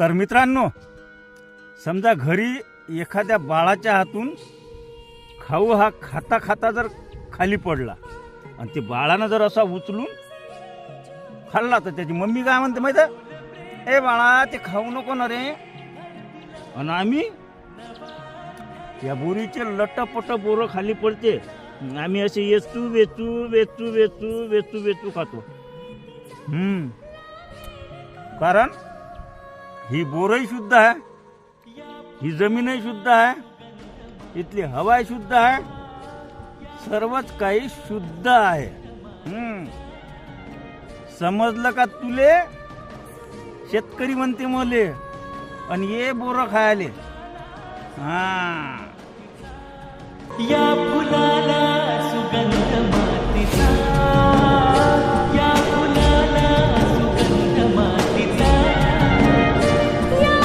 तर मित्रांनो समजा घरी एखाद्या बाळाच्या हातून खाऊ हा खाता खाता जर खाली पडला आणि ते बाळानं जर असा उचलून खाल्ला तर त्याची मम्मी काय म्हणते माहिती ए बाळा ते खाऊ नको ना रे. आणि आम्ही या बोरीचे लटपट बोरं खाली पडते. आम्ही असे येचू वेचू वेचू वेचू वेचू वेचू खातो. कारण ही बोरही शुद्ध आहे ही जमीनही शुद्ध आहे इथली हवाही शुद्ध आहे सर्वच काही शुद्ध आहे. हम्म. समजलं का तुले? शेतकरी म्हणते मले आणि ये बोरं खायले. हा.